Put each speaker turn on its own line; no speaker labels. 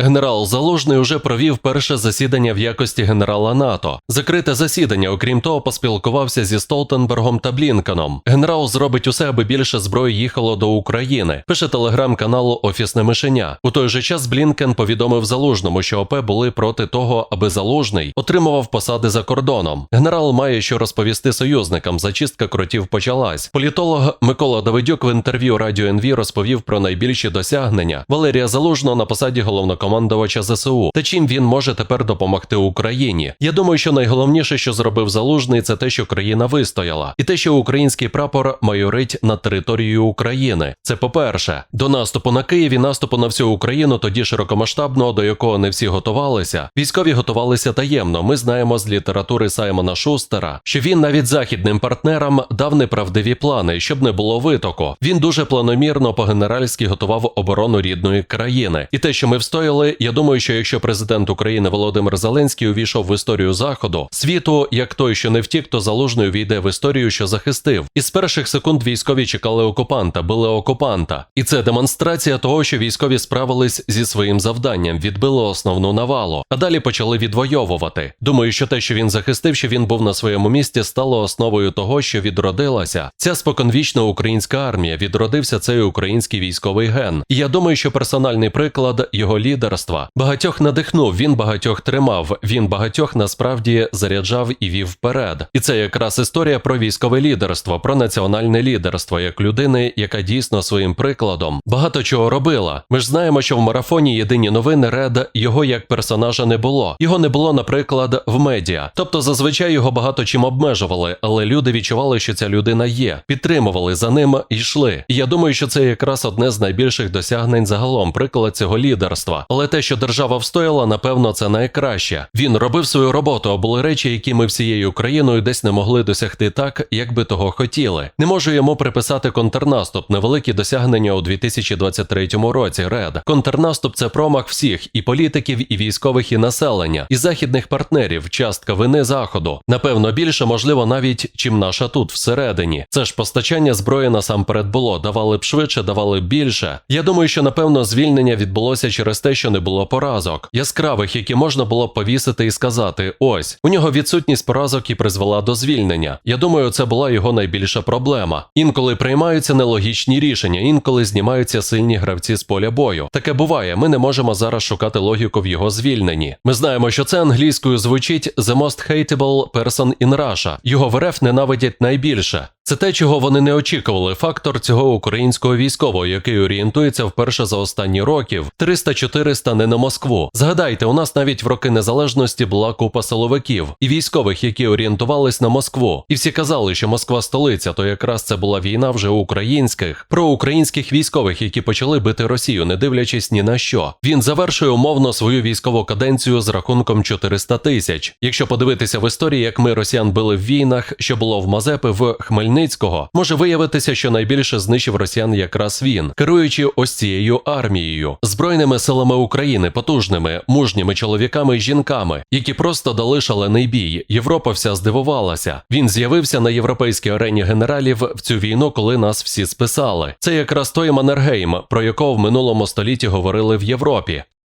Генерал Залужний уже провів перше засідання в якості генерала НАТО. Закрите засідання, окрім того, поспілкувався зі Столтенбергом та Блінкеном. Генерал зробить усе, аби більше зброї їхало до України. Пише телеграм-каналу Офісне мишеня. У той же час Блінкен повідомив Залужному, що ОП були проти того, аби Залужний отримував посади за кордоном. Генерал має що розповісти союзникам. Зачистка кротів почалась. Політолог Микола Давидюк в інтерв'ю Радіо НВ розповів про найбільші досягнення Валерія Залужного на посаді головнокомандувача ЗСУ та чим він може тепер допомогти Україні. Я думаю, що найголовніше, що зробив Залужний, це те, що країна вистояла, і те, що український прапор майорить над територією України. Це по-перше, до наступу на Київ і наступу на всю Україну, тоді широкомасштабного, до якого не всі готувалися. Військові готувалися таємно. Ми знаємо з літератури Саймона Шустера, що він навіть західним партнерам дав неправдиві плани, щоб не було витоку. Він дуже планомірно по-генеральськи готував оборону рідної країни. І те, що ми встояли, я думаю, що якщо президент України Володимир Зеленський увійшов в історію заходу світу, як той, що не втік, то залужний увійде в історію, що захистив. І з перших секунд військові чекали окупанта, били окупанта. І це демонстрація того, що військові справились зі своїм завданням, відбили основну навалу, а далі почали відвоювати. Думаю, що те, що він захистив, що він був на своєму місці, стало основою того, що відродилася ця споконвічна українська армія. Відродився цей український військовий ген. І я думаю, що персональний приклад його лідерства багатьох надихнув. Він багатьох тримав. Він багатьох насправді заряджав і вів вперед. І це якраз історія про військове лідерство, про національне лідерство як людини, яка дійсно своїм прикладом багато чого робила. Ми ж знаємо, що в марафоні єдині новини Ред його як персонажа не було. Його не було, наприклад, в медіа. Тобто, зазвичай його багато чим обмежували, але люди відчували, що ця людина є, підтримували за ним і йшли. І я думаю, що це якраз одне з найбільших досягнень загалом, приклад цього лідерства. Але те, що держава встояла, напевно, це найкраще. Він робив свою роботу, а були речі, які ми всією Україною десь не могли досягти так, як би того хотіли. Не можу йому приписати контрнаступ, невеликі досягнення у 2023 році. Ред контрнаступ це промах всіх і політиків, і військових, і населення, і західних партнерів, частка вини заходу. Напевно, більше можливо навіть чим наша тут всередині. Це ж постачання зброї насамперед було. Давали б швидше, давали б більше. Я думаю, що напевно звільнення відбулося через те, що не було поразок, яскравих, які можна було повісити і сказати: ось у нього відсутність поразок і призвела до звільнення. Я думаю, це була його найбільша проблема. Інколи приймаються нелогічні рішення, інколи знімаються сильні гравці з поля бою. Таке буває. Ми не можемо зараз шукати логіку в його звільненні. Ми знаємо, що це англійською звучить «the most hateable person in Russia». Його в РФ ненавидять найбільше. Це те, чого вони не очікували. Фактор цього українського військового, який орієнтується вперше за останні років 300-400 не на Москву. Згадайте, у нас навіть в роки незалежності була купа силовиків і військових, які орієнтувались на Москву. І всі казали, що Москва столиця, то якраз це була війна вже українських, проукраїнських військових, які почали бити Росію, не дивлячись ні на що. Він завершує умовно свою військову каденцію з рахунком 400 тисяч. Якщо подивитися в історії, як ми росіян били в війнах, що було в Мазепи в Хмельницького, може виявитися, що найбільше знищив росіян якраз він, керуючи ось цією армією, збройними силами України, потужними, мужніми чоловіками і жінками, які просто дали шалений бій. Європа вся здивувалася. Він з'явився на європейській арені генералів в цю війну, коли нас всі списали. Це якраз той Маннергейм, про якого в минулому столітті говорили в Європі.